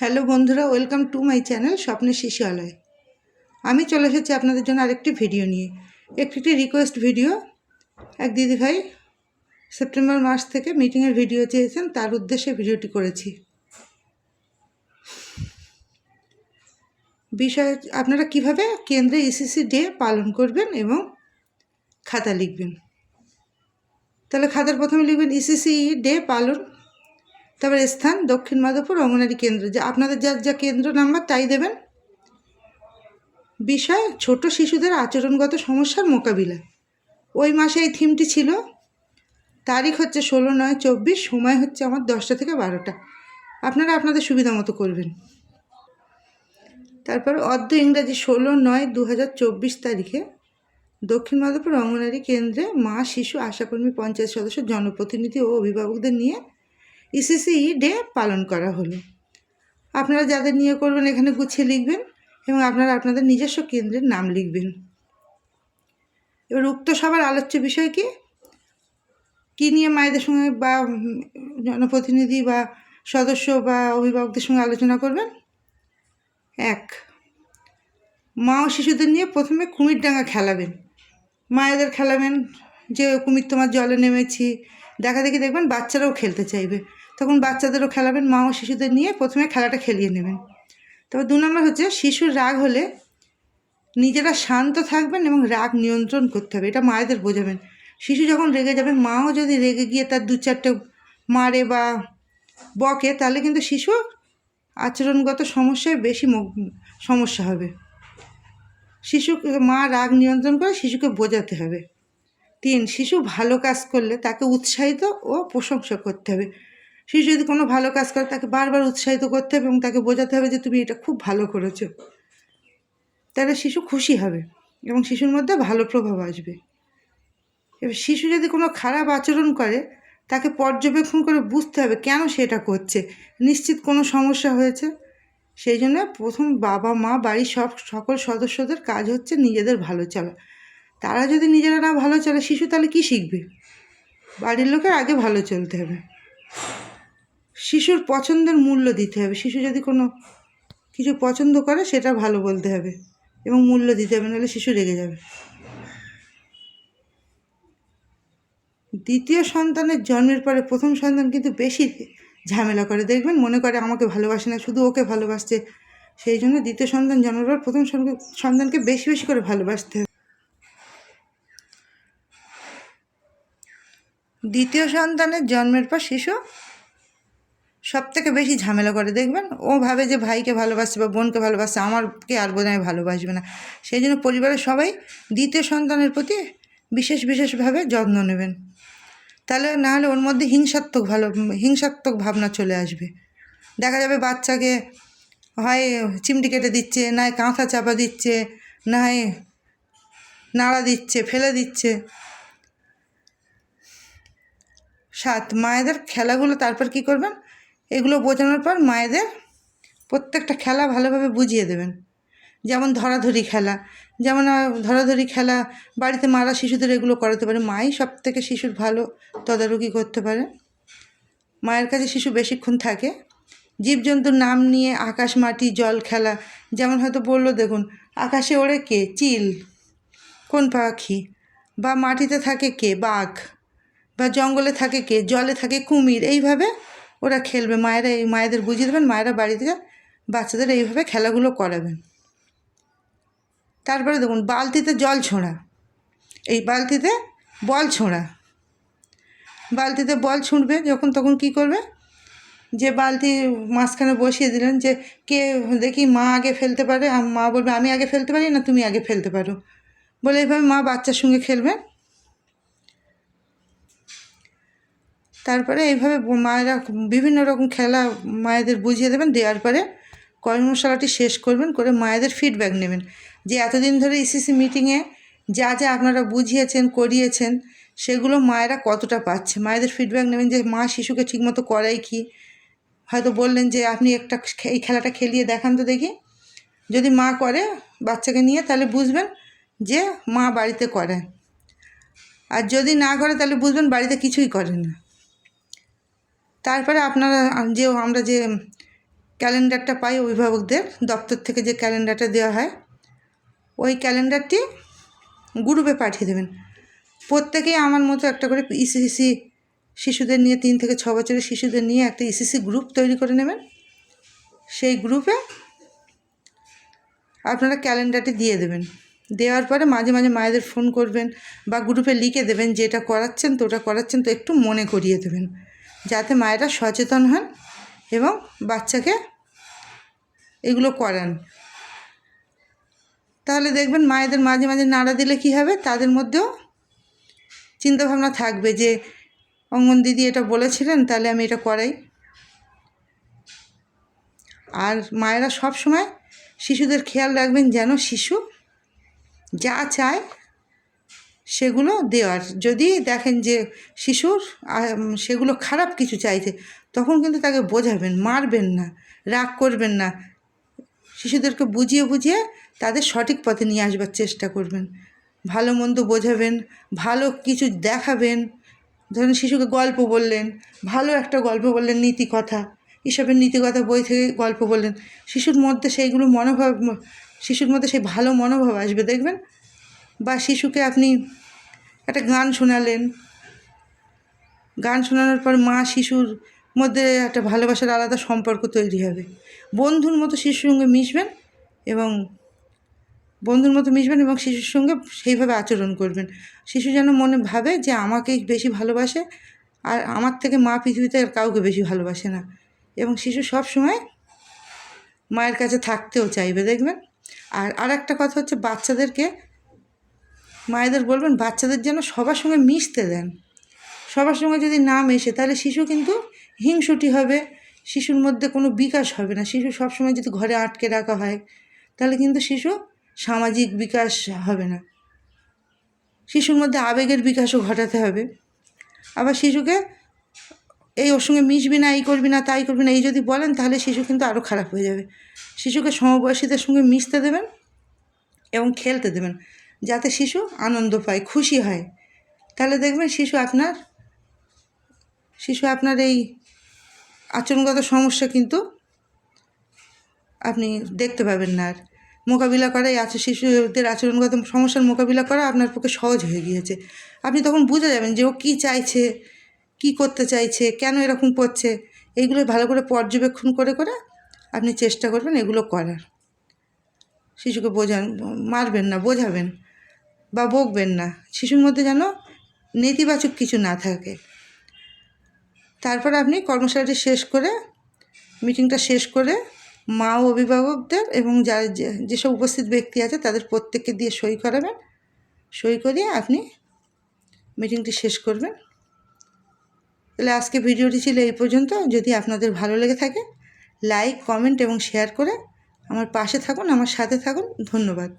Hello বন্ধুরা, welcome to my channel স্বপ্নের শিশুয়ালয়। আমি চলে এসেছি আপনাদের জন্য আরেকটি ভিডিও নিয়ে। একটি রিকোয়েস্ট ভিডিও এক দিদিভাই সেপ্টেম্বর মাস থেকে মিটিংয়ের ভিডিও চেয়েছেন, তার উদ্দেশ্যে ভিডিওটি করেছি। বিষয়, আপনারা কীভাবে কেন্দ্রে ইসিসি ডে পালন করবেন এবং খাতা লিখবেন? তাহলে খাতার প্রথমে লিখবেন ইসিসি ডে পালন তারপর স্থান দক্ষিণ মাধবপুর অঙ্গনারী কেন্দ্র। যে আপনাদের যার যা কেন্দ্র নাম্বার, তাই দেবেন। বিষয়, ছোট শিশুদের আচরণগত সমস্যার মোকাবিলা। ওই মাসে এই থিমটি ছিল, তারিখ হচ্ছে ষোলো নয় চব্বিশ, সময় হচ্ছে আমার দশটা থেকে বারোটা। আপনারা আপনাদের সুবিধা মতো করবেন। তারপর অর্ধ ইংরাজি ষোলো নয় দু তারিখে দক্ষিণ মাধবপুর অঙ্গনারী কেন্দ্রে মা, শিশু, আশাকর্মী, পঞ্চায়েত সদস্য, জনপ্রতিনিধি ও অভিভাবকদের নিয়ে ইসিসি ডে পালন করা হলো। আপনারা যাদের নিয়ে করবেন এখানে গুছিয়ে লিখবেন এবং আপনারা আপনাদের নিজস্ব কেন্দ্রের নাম লিখবেন। এবার উক্ত সবার আলোচ্য বিষয় কি? কী নিয়ে মায়েদের সঙ্গে বা জনপ্রতিনিধি বা সদস্য বা অভিভাবকদের সঙ্গে আলোচনা করবেন? এক, মা ও শিশুদের নিয়ে প্রথমে কুমির ডাঙা খেলাবেন। মায়েদের খেলাবেন, যে কুমির তোমার জলে নেমেছি, দেখা দেখি দেখবেন বাচ্চারাও খেলতে চাইবে। তখন বাচ্চাদেরও খেলাবেন, মা ও শিশুদের নিয়ে প্রথমে খেলাটা খেলিয়ে নেবেন। তবে দু নম্বর হচ্ছে, শিশুর রাগ হলে নিজেরা শান্ত থাকবেন এবং রাগ নিয়ন্ত্রণ করতে হবে, এটা মায়েদের বোঝাবেন। শিশু যখন রেগে যাবে, মাও যদি রেগে গিয়ে তার দু চারটে মারে বা বকে, তাহলে কিন্তু শিশু আচরণগত সমস্যায় বেশি সমস্যা হবে। শিশুকে মা রাগ নিয়ন্ত্রণ করে শিশুকে বোঝাতে হবে। তিন, শিশু ভালো কাজ করলে তাকে উৎসাহিত ও প্রশংসা করতে হবে। শিশু যদি কোনো ভালো কাজ করে, তাকে বারবার উৎসাহিত করতে হবে এবং তাকে বোঝাতে হবে যে তুমি এটা খুব ভালো করেছ। তাহলে শিশু খুশি হবে এবং শিশুর মধ্যে ভালো প্রভাব আসবে। এবার শিশু যদি কোনো খারাপ আচরণ করে, তাকে পর্যবেক্ষণ করে বুঝতে হবে কেন সে এটা করছে। নিশ্চিত কোনো সমস্যা হয়েছে? সেই জন্য প্রথম বাবা, মা, বাড়ির সব সকল সদস্যদের কাজ হচ্ছে নিজেদের ভালো চলা। তারা যদি নিজেরা না ভালো চলে, শিশু তাহলে কী শিখবে? বাড়ির লোকের আগে ভালো চলতে হবে। শিশুর পছন্দের মূল্য দিতে হবে। শিশু যদি কোনো কিছু পছন্দ করে, সেটা ভালো বলতে হবে এবং মূল্য দিতে হবে, নাহলে শিশু রেগে যাবে। দ্বিতীয় সন্তানের জন্মের পরে প্রথম সন্তান কিন্তু বেশি ঝামেলা করে। দেখবেন, মনে করে আমাকে ভালোবাসে না, শুধু ওকে ভালোবাসছে। সেই জন্য দ্বিতীয় সন্তান জন্মের পর প্রথম সন্তান- সন্তানকে বেশি বেশি করে ভালোবাসতে হবে। দ্বিতীয় সন্তানের জন্মের পর শিশু সব থেকে বেশি ঝামেলা করে, দেখবেন? ও ভাবে যে ভাইকে ভালোবাসছে বা বোনকে ভালোবাসছে, আমারকে আর বোধ হয় ভালোবাসবে না। সেই জন্য পরিবারের সবাই দ্বিতীয় সন্তানের প্রতি বিশেষ বিশেষভাবে যত্ন নেবেন। তাহলে না হলে ওর মধ্যে হিংসাত্মক ভালো, হিংসাত্মক ভাবনা চলে আসবে। দেখা যাবে বাচ্চাকে হয় চিমটি কেটে দিচ্ছে নয় কাঁথা চাপা দিচ্ছে নয় নাড়া দিচ্ছে, ফেলে দিচ্ছে। সাত, মায়েদের খেলাগুলো তারপর কি করবেন? এগুলো বোঝানোর পর মায়েদের প্রত্যেকটা খেলা ভালোভাবে বুঝিয়ে দেবেন। যেমন ধরাধরি খেলা, যেমন ধরাধরি খেলা বাড়িতে মারা শিশুদের এগুলো করাতে পারে। মাই সব থেকে শিশুর ভালো তদারকি করতে পারে। মায়ের কাছে শিশু বেশিক্ষণ থাকে। জীবজন্তুর নাম নিয়ে আকাশ, মাটি, জল খেলা, যেমন হয়তো বলল, দেখুন, আকাশে ওড়ে কে? চিল। কোন পাখি? বা মাটিতে থাকে কে? বাঘ। বা জঙ্গলে থাকে কে? জলে থাকে কুমির। এইভাবে ওরা খেলবে, মায়েরা এই, মায়েদের বুঝিয়ে দেবেন, মায়েরা বাড়ি থেকে বাচ্চাদের এইভাবে খেলাগুলো করাবেন। তারপরে দেখুন, বালতিতে জল ছোঁড়া, এই বালতিতে বল ছোঁড়া। বালতিতে বল ছুঁড়বে, যখন তখন কি করবে? যে বালতি মাঝখানে বসিয়ে দিলেন যে, কে দেখি মা আগে ফেলতে পারে? মা বলবে, আমি আগে ফেলতে পারি না, তুমি আগে ফেলতে পারো। বলে এইভাবে মা বাচ্চার সঙ্গে খেলবে। তারপরে এইভাবে মায়েরা বিভিন্ন রকম খেলা মায়েদের বুঝিয়ে দেবেন, দেওয়ার পরে কর্মশালাটি শেষ করবেন, করে মায়েদের ফিডব্যাক নেবেন। যে এতদিন ধরে ইসিসি মিটিংয়ে যা যা আপনারা বুঝিয়েছেন, করিয়েছেন, সেগুলো মায়েরা কতটা পাচ্ছে? মায়েদের ফিডব্যাক নেবেন যে, মা শিশুকে ঠিকমতো করায় কি? হয়তো বললেন যে, আপনি একটা এই খেলাটা খেলিয়ে দেখান তো দেখি। যদি মা করে বাচ্চাকে নিয়ে, তাহলে বুঝবেন যে, মা বাড়িতে করে আর যদি না করে, তাহলে বুঝবেন বাড়িতে কিছুই করে না। তারপরে আপনারা, যে আমরা যে ক্যালেন্ডারটা পাই অভিভাবকদের, দপ্তর থেকে যে ক্যালেন্ডারটা দেওয়া হয়, ওই ক্যালেন্ডারটি গ্রুপে পাঠিয়ে দেবেন। প্রত্যেকেই আমার মতো একটা করে ইসিসি শিশুদের নিয়ে, তিন থেকে ছ বছরের শিশুদের নিয়ে একটা ইসিসি গ্রুপ তৈরি করে নেবেন। সেই গ্রুপে আপনারা ক্যালেন্ডারটি দিয়ে দেবেন। দেওয়ার পরে মাঝে মাঝে মায়েদের ফোন করবেন বা গ্রুপে লিখে দেবেন যে এটা করাচ্ছেন, তো ওটা করাচ্ছেন, তো একটু মনে করিয়ে দেবেন। যাতে মায়েরা সচেতন হন এবং বাচ্চাকে এগুলো করান। তাহলে দেখবেন মায়েদের মাঝে মাঝে নাড়া দিলে কী হবে? তাদের মধ্যেও চিন্তাভাবনা থাকবে যে, অঙ্গন দিদি এটা বলেছিলেন, তাহলে আমি এটা করাই। আর মায়েরা সব সময় শিশুদের খেয়াল রাখবেন যেন শিশু যা চায় সেগুলো দেওয়ার। যদি দেখেন যে শিশুর সেগুলো খারাপ কিছু চাইছে, তখন কিন্তু তাকে বোঝাবেন, মারবেন না, রাগ করবেন না। শিশুদেরকে বুঝিয়ে বুঝিয়ে তাদের সঠিক পথে নিয়ে আসবার চেষ্টা করবেন। ভালো মন্দ বোঝাবেন, ভালো কিছু দেখাবেন। ধরুন শিশুকে গল্প বললেন, ভালো একটা গল্প বললেন, নীতি কথা, এসবের নীতি কথা বই থেকে গল্প বললেন, শিশুর মধ্যে সেইগুলো মনোভাব, শিশুর মধ্যে সেই ভালো মনোভাব আসবে, দেখবেন বা শিশুকে আপনি একটা গান শোনালেন। গান শোনানোর পর মা শিশুর মধ্যে একটা ভালোবাসার আলাদা সম্পর্ক তৈরি হবে। বন্ধুর মতো শিশুর সঙ্গে মিশবেন এবং বন্ধুর মতো মিশবেন এবং শিশুর সঙ্গে সেইভাবে আচরণ করবেন। শিশু যেন মনে ভাবে যে আমাকেই বেশি ভালোবাসে আর আমার থেকে মা পৃথিবীতে আর কাউকে বেশি ভালোবাসে না এবং শিশু সব সময় মায়ের কাছে থাকতেও চাইবে, দেখবেন? আর আর একটা কথা হচ্ছে বাচ্চাদেরকে মায়েদের বলবেন বাচ্চাদের যেন সবার সঙ্গে মিশতে দেন। সবার সঙ্গে যদি না মেশে, তাহলে শিশু কিন্তু হিংসুটি হবে, শিশুর মধ্যে কোনো বিকাশ হবে না। শিশু সবসময় যদি ঘরে আটকে রাখা হয়, তাহলে কিন্তু শিশু সামাজিক বিকাশ হবে না। শিশুর মধ্যে আবেগের বিকাশও ঘটাতে হবে। আবার শিশুকে, এই ওর সঙ্গে মিশবি না, এই করবি না, তাই করবি না, এই যদি বলেন, তাহলে শিশু কিন্তু আরও খারাপ হয়ে যাবে। শিশুকে সমবয়সীদের সঙ্গে মিশতে দেবেন এবং খেলতে দেবেন। যাতে শিশু আনন্দ পায়, খুশি হয়। তাহলে দেখবেন শিশু আপনার শিশু আপনার এই আচরণগত সমস্যা কিন্তু আপনি দেখতে পাবেন না আর। মোকাবিলা করাই আছে, শিশুদের আচরণগত সমস্যার মোকাবিলা করা আপনার পক্ষে সহজ হয়ে গিয়েছে। আপনি তখন বুঝে যাবেন যে ও কী চাইছে, কী করতে চাইছে, কেন এরকম করছে এইগুলো ভালো করে পর্যবেক্ষণ করে করে আপনি চেষ্টা করবেন এগুলো করার। শিশুকে বোঝান, মারবেন না, বোঝাবেন। বা বকবেন না। শিশুর মধ্যে যেন নেতিবাচক কিছু না থাকে। তারপর আপনি কর্মশালাটি শেষ করে, মিটিংটা শেষ করে মা ও অভিভাবকদের এবং যা যে- যেসব উপস্থিত ব্যক্তি আছে তাদের প্রত্যেককে দিয়ে সই করাবেন। সই করিয়ে আপনি মিটিংটি শেষ করবেন। তাহলে আজকে ভিডিওটি ছিল এই পর্যন্ত। যদি আপনাদের ভালো লেগে থাকে, লাইক, কমেন্ট এবং শেয়ার করে আমার পাশে থাকুন, আমার সাথে থাকুন। ধন্যবাদ।